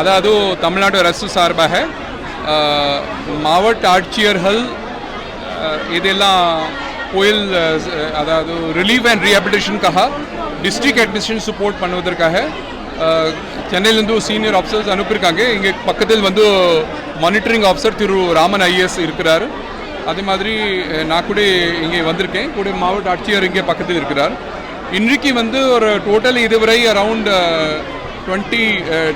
அதாவது தமிழ்நாடு அரசு சார்பாக மாவட்ட ஆட்சியர்கள் இதெல்லாம் புயல் அதாவது ரிலீஃப் அண்ட் ரீஹபிலிட்டேஷனுக்காக டிஸ்ட்ரிக்ட் அட்மினிஸ்ட்ரேஷன் சப்போர்ட் பண்ணுவதற்காக சென்னையிலேருந்து சீனியர் ஆஃபீஸர்ஸ் அனுப்பியிருக்காங்க. இங்கே பக்கத்தில் வந்து monitoring officer Thiru Raman IAS இருக்கிறார். அதே மாதிரி நான் கூட இங்கே வந்திருக்கேன். கூட மாவட்ட ஆட்சியர் இங்கே பக்கத்தில் இருக்கிறார். இன்றைக்கு வந்து ஒரு டோட்டல் இதுவரை அரவுண்ட் டுவெண்ட்டி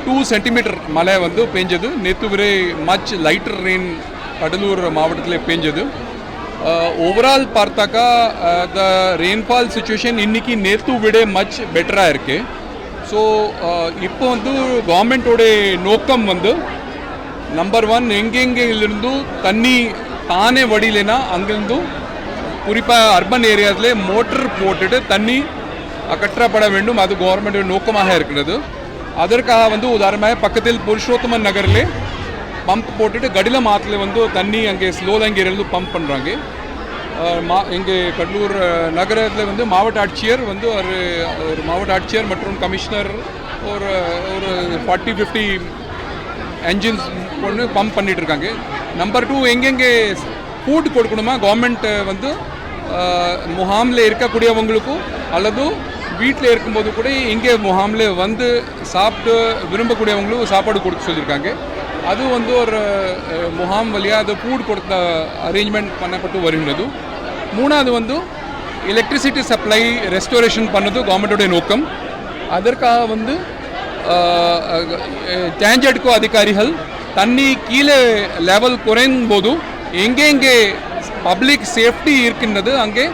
டூ சென்டிமீட்டர் மழை வந்து பெஞ்சது. நேற்று வரை மச் லைட்டர் ரெயின் கடலூர் மாவட்டத்தில் பெஞ்சது. ஓவரால் பார்த்தாக்கா த ரெயின்ஃபால் சுச்சுவேஷன் இன்றைக்கி நேற்று விட மச் பெட்டராக இருக்குது ஸோ இப்போ வந்து கவர்மெண்ட்டோடைய நோக்கம் வந்து நம்பர் ஒன் எங்கெங்கிலிருந்து தண்ணி தானே வடியிலனா அங்கேருந்தும் குறிப்பாக அர்பன் ஏரியாஸ்லேயே மோட்டர் போட்டுட்டு தண்ணி அகற்றப்பட வேண்டும். அது கவர்மெண்ட் நோக்கமாக இருக்கிறது. அதற்காக வந்து உதாரணமாக பக்கத்தில் புருஷோத்தமன் நகரில் பம்ப் போட்டுட்டு கடிலம் ஆற்றுல வந்து தண்ணி அங்கே ஸ்லோலங்கேரியிலிருந்து பம்ப் பண்ணுறாங்க மா இங்கே கடலூர் நகரத்தில் வந்து மாவட்ட ஆட்சியர் வந்து ஒரு ஒரு மாவட்ட ஆட்சியர் மற்றும் கமிஷனர் ஒரு ஒரு ஃபார்ட்டி ஃபிஃப்டி என்ஜின்ஸ் ஒன்று பம்ப் பண்ணிகிட்டு இருக்காங்க. நம்பர் டூ எங்கெங்கே ஃபுட் கொடுக்கணுமா? கவர்மெண்ட் வந்து முகாமில் இருக்கக்கூடியவங்களுக்கும் அல்லது வீட்டில் இருக்கும்போது கூட இங்கே முகாமில் வந்து சாப்பிட்டு விரும்பக்கூடியவங்களும் சாப்பாடு கொடுக்க சொல்லியிருக்காங்க. அது வந்து ஒரு முகாம் வழியாக அது ஃபுட் கொடுத்த அரேஞ்ச்மெண்ட் பண்ணப்பட்டு வருகிறது. மூணாவது வந்து எலக்ட்ரிசிட்டி சப்ளை ரெஸ்டோரேஷன் பண்ணது கவர்மெண்ட்டோடைய நோக்கம். அதற்காக வந்து டேஞ்சட்கோ அதிகாரிகள் தண்ணி கீழே லெவல் குறையும் போது எங்கெங்கே பப்ளிக் சேஃப்டி இருக்கின்றது அங்கே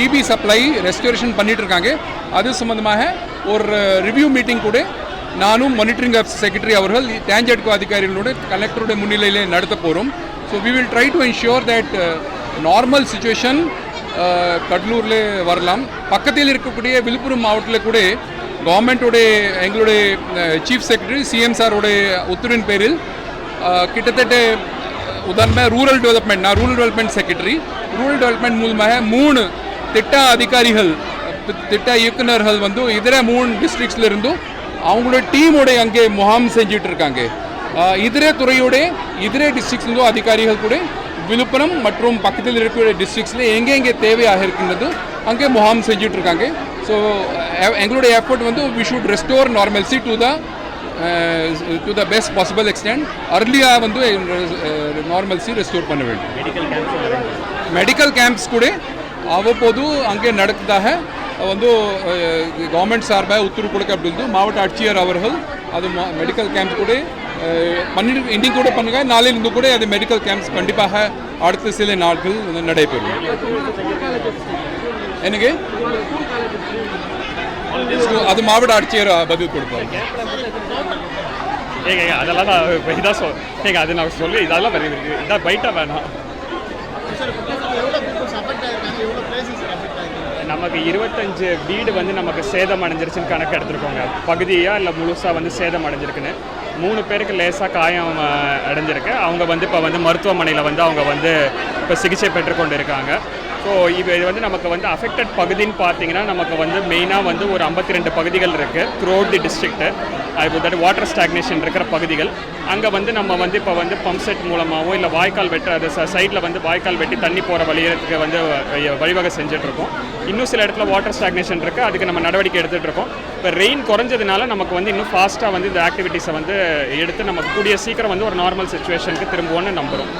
இபி சப்ளை ரெஸ்டோரேஷன் பண்ணிட்டு இருக்காங்க அது சம்பந்தமாக ஒரு ரிவ்யூ மீட்டிங் கூட நானும் மானிட்டரிங் ஆஃப் செக்ரட்டரி அவர்கள் டேஞ்சட்கோ அதிகாரிகளோட கலெக்டருடைய முன்னிலையிலே நடத்த போகிறோம் so we will try to ensure that normal situation கடலூரில் வரலாம். பக்கத்தில் இருக்கக்கூடிய விழுப்புரம் மாவட்டத்தில் கூட கவர்மெண்ட்டோடைய எங்களுடைய சீஃப் செக்ரட்டரி சிஎம் சாரோடைய உத்தரவின் பேரில் கிட்டத்தட்ட உதாரணமாக ரூரல் டெவலப்மெண்ட் நான் rural development secretary rural development மூலமாக மூணு திட்ட அதிகாரிகள் திட்ட இயக்குனர்கள் வந்து இதர மூணு டிஸ்ட்ரிக்ஸ்ல இருந்தும் அவங்களோட டீமோட அங்கே முகாம் செஞ்சுட்டு இருக்காங்க. இதர துறையோட இதர டிஸ்ட்ரிக்ஸ்லேருந்தும் அதிகாரிகள் கூட விழுப்புரம் மற்றும் பக்கத்தில் இருக்கிற டிஸ்ட்ரிக்ஸில் எங்கெங்கே தேவையாக இருக்கின்றது அங்கே முகாம் செஞ்சுட்டு இருக்காங்க. ஸோ எங்களுடைய எஃபர்ட் வந்து we should restore normalcy to the to the best possible extent அர்லியாக வந்து நார்மல்சி ரெஸ்டோர் பண்ண வேண்டும். மெடிக்கல் கேம்ப்ஸ் கூட அவ்வப்போது அங்கே நடக்குதாக வந்து கவர்மெண்ட் சார்பாக உத்தரவு அப்படின்னு மாவட்ட ஆட்சியர் அவர்கள் அது மெடிக்கல் கேம்ப் கூட பண்ணிட்டு இன்றைக்கு கூட பண்ணுங்க நாளையிலிருந்து கூட அது மெடிக்கல் கேம்ப்ஸ் கண்டிப்பாக அடுத்த சில நாட்கள் வந்து நடைபெறும். எனக்கு அது மாவட்ட ஆட்சியர் பதில் கொடுப்பாங்க ஏங்க அதெல்லாம் நான் இப்போ இதான் சொல் ஏங்க அது நான் சொல்லி இதெல்லாம் வெரி இதான் பைட்டாக வேணாம். நமக்கு இருபத்தஞ்சு வீடு வந்து நமக்கு சேதம் அடைஞ்சிருச்சுன்னு கணக்கு எடுத்துருக்கோங்க. பகுதியாக இல்லை முழுசாக வந்து சேதம் அடைஞ்சிருக்குன்னு மூணு பேருக்கு லேசாக காயம் அடைஞ்சிருக்கு. அவங்க வந்து இப்போ வந்து மருத்துவமனையில் வந்து அவங்க வந்து இப்போ சிகிச்சை பெற்றுக்கொண்டு இருக்காங்க. ஸோ இது வந்து நமக்கு வந்து அஃபெக்டட் பகுதின்னு பார்த்தீங்கன்னா நமக்கு வந்து மெயினாக வந்து ஒரு ஐம்பத்தி ரெண்டு பகுதிகள் இருக்குது த்ரூ தி டிஸ்ட்ரிக்ட்டு அது தட் வாட்டர் ஸ்டாக்னேஷன் இருக்கிற பகுதிகள். அங்கே வந்து நம்ம வந்து இப்போ வந்து பம்ப் செட் மூலமாகவோ இல்லை வாய்க்கால் வெட்ட அது சைடில் வந்து வாய்க்கால் வெட்டி தண்ணி போகிற வழியத்துக்கு வந்து வழிவகை செஞ்சிட்ருக்கோம் இன்னும் சில இடத்துல வாட்டர் ஸ்டாக்னேஷன் இருக்குது அதுக்கு நம்ம நடவடிக்கை எடுத்துகிட்டு இருக்கோம். இப்போ ரெயின் குறைஞ்சதுனால நமக்கு வந்து இன்னும் ஃபாஸ்ட்டாக வந்து இந்த ஆக்டிவிட்டீஸை வந்து எடுத்து நமக்கு கூடிய சீக்கிரம் வந்து ஒரு நார்மல் சுச்சுவேஷனுக்கு திரும்புவோம்னு நம்புகிறோம்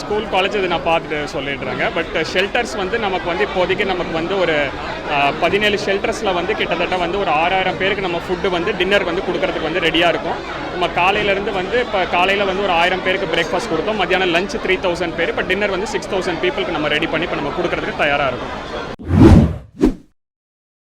ஸ்கூல் காலேஜ் இது நான் பார்த்துட்டு சொல்லிடுறேங்க. பட் ஷெல்டர்ஸ் வந்து நமக்கு வந்து இப்போதைக்கு நமக்கு வந்து ஒரு பதினேழு ஷெல்டர்ஸில் வந்து கிட்டத்தட்ட வந்து ஒரு ஆறாயிரம் பேருக்கு நம்ம ஃபுட்டு வந்து டின்னர் வந்து கொடுக்கறதுக்கு வந்து ரெடியாக இருக்கும். நம்ம காலையிலேருந்து வந்து இப்போ காலையில் வந்து ஒரு ஆயிரம் பேருக்கு பிரேக்ஃபாஸ்ட் கொடுத்தோம். மத்தியானம் லஞ்ச் த்ரீ தௌசண்ட் பேர். இப்போ டின்னர் வந்து சிக்ஸ் தௌசண்ட் பீப்புளுக்கு நம்ம ரெடி பண்ணி இப்போ நம்ம கொடுக்கறதுக்கு தயாராக இருக்கும்.